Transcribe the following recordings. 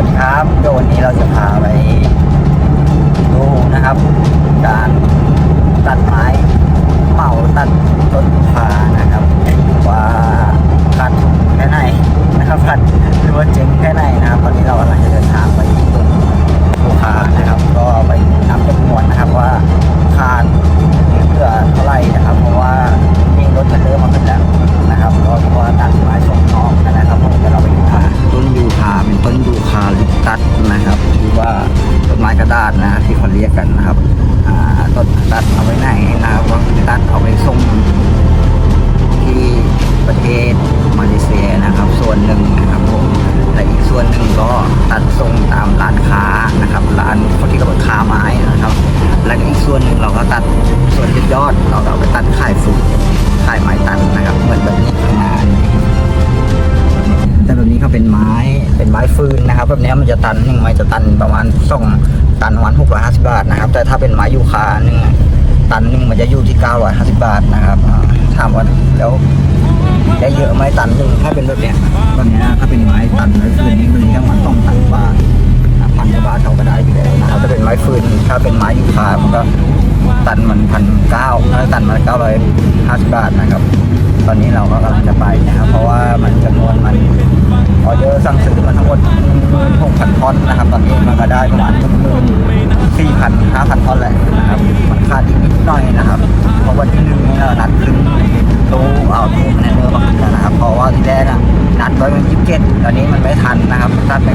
วัสดีครับโดวันนี้เราจะพาไปดูนะครับ การตัดไม้ เราก็ตัดส่วนยอดยอด เราเอาไปตัดขายฟูขายไม้ตันนะครับ เหมือนแบบนี้ทำงานแต่แบบนี้เขาเป็นไม้เป็นไม้ฟืนนะครับ แบบนี้มันจะตันหนึ่งไม้จะตันประมาณสองตันวันหกร้อยห้าสิบาทนะครับ แต่ถ้าเป็นไม้ยูคาหนึ่งตันหนึ่งมันจะอยู่ที่เก้าร้อยห้าสิบาทนะครับอ่าถามว่าแล้วได้เยอะไหมตันหนึ่งถ้าเป็นแบบเนี้ยแบบนี้ถ้าเป็นไม้ตันไม้ฟืนนี่มันแค่วันต้องตันกว่าพันกว่าบาทเขาก็ได้อยู่แล้วนะครับถ้าเป็นไม้ฟืนถ้าเป็นไม้ยูคามันก็ ตันมันพันเก้าตันมันเก้าร้อยห้าสิบบาทนะครับ ตอนนี้เราก็กำลังจะไปนะครับ เพราะว่ามันจำนวนมันออเดอร์สั่งซื้อมาทั้งหมดหกพันท่อนนะครับ ตอนนี้มันก็ได้ประมาณสี่พันห้าพันท่อนแหละนะครับ มันขาดอีกนิดหน่อยนะครับ เพราะวันที่หนึ่งเรานัดขึ้นตู้เอาตู้มันในเรือมาขึ้นแล้วนะครับ เพราะว่าที่แรกอะนัดไว้วันที่เจ็ดตอนนี้มันไม่ทันนะครับตัดไม่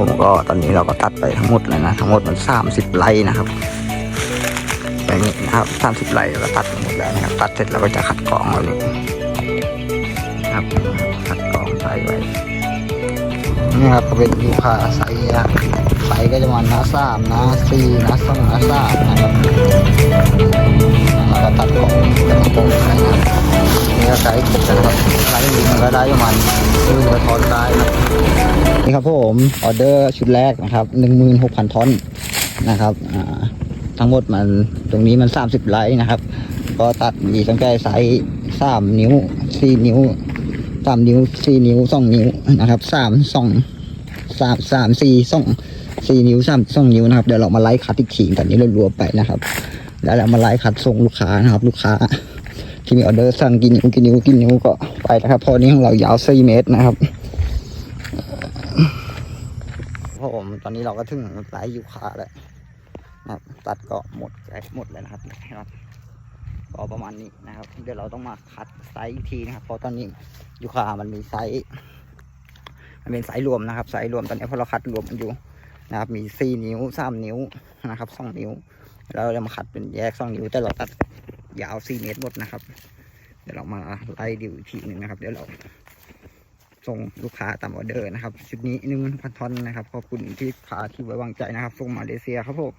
ผมก็ตอนนี้เราก็ตัดไปทั้งหมดเลยนะ ทั้งหมดมันสามสิบไร่นะครับอย่างนี้นะครับสามสิบไร่เราตัดหมดแล้วนะครับ ตัดเสร็จเราก็จะคัดกรองเอานี้ครับคัดกรองใส่ไว้นี่ครับก็เป็นยูคาไซส์นะไซส์ก็จะมาหน้าสามน้าสี่น้าสองน้าสามนะครับแล้วก็ตัดกรองแล้วก็โปะไว้นะนี่ก็ไซส์ครบแล้นะครับไซส์นี้มันก็ได้ประมาณหนึ่งร้อยทอนได้นะ นี่ครับผมออเดอร์ชุดแรกนะครับหนึ่งหมื่นหกพันท่อนนะครับทั้งหมดมันตรงนี้มันสามสิบไลท์นะครับ ก็ตัดมีตั้งแต่ไซส์สามนิ้วสี่นิ้วสามนิ้วสี่นิ้วสองนิ้วนะครับสามสองสามสามสี่สองสี่นิ้วสามสองนิ้วนะครับเดี๋ยวเรามาไล่คัดอีกทีกันนี้รวมๆไปนะครับแล้วเรามาไล่คัดส่งลูกค้านะครับ ลูกค้าที่มีออเดอร์สั่งกี่นิ้วกี่นิ้วกี่นิ้วก็ไปนะครับพราะนี้ของเรายาว4เมตรนะครับพผม ตอนนี้เราก็ถึงไลฟ์ยูคาแล้วนะครับตัดก็หมดใกล้หมดแล้วนะครับนะครับก็ประมาณนี้นะครับ เดี๋ยวเราต้องมาคัดไซส์อีกทีนะครับ เพราะตอนนี้ยูคามันมีไซส์มันเป็นไซส์รวมนะครับไซส์รวมตอนนี้พราะเราคัดรวมมันอยู่นะครับ มีสี่นิ้วสามนิ้วนะครับสองนิ้วแล้วเรามาคัดเป็นแยกสองนิ้ว แต่เราตัดยาวสี่เมตรหมดนะครับ เดี๋ยวเรามาไล่ดูอีกทีหนึ่งนะครับ เดี๋ยวเรา ส่งลูกค้าตามออเดอร์นะครับชุดนี้หนึ่งพันทอนนะครับขอบคุณที่ลูกค้าที่ไว้วางใจนะครับส่งมาเลเซียครับผม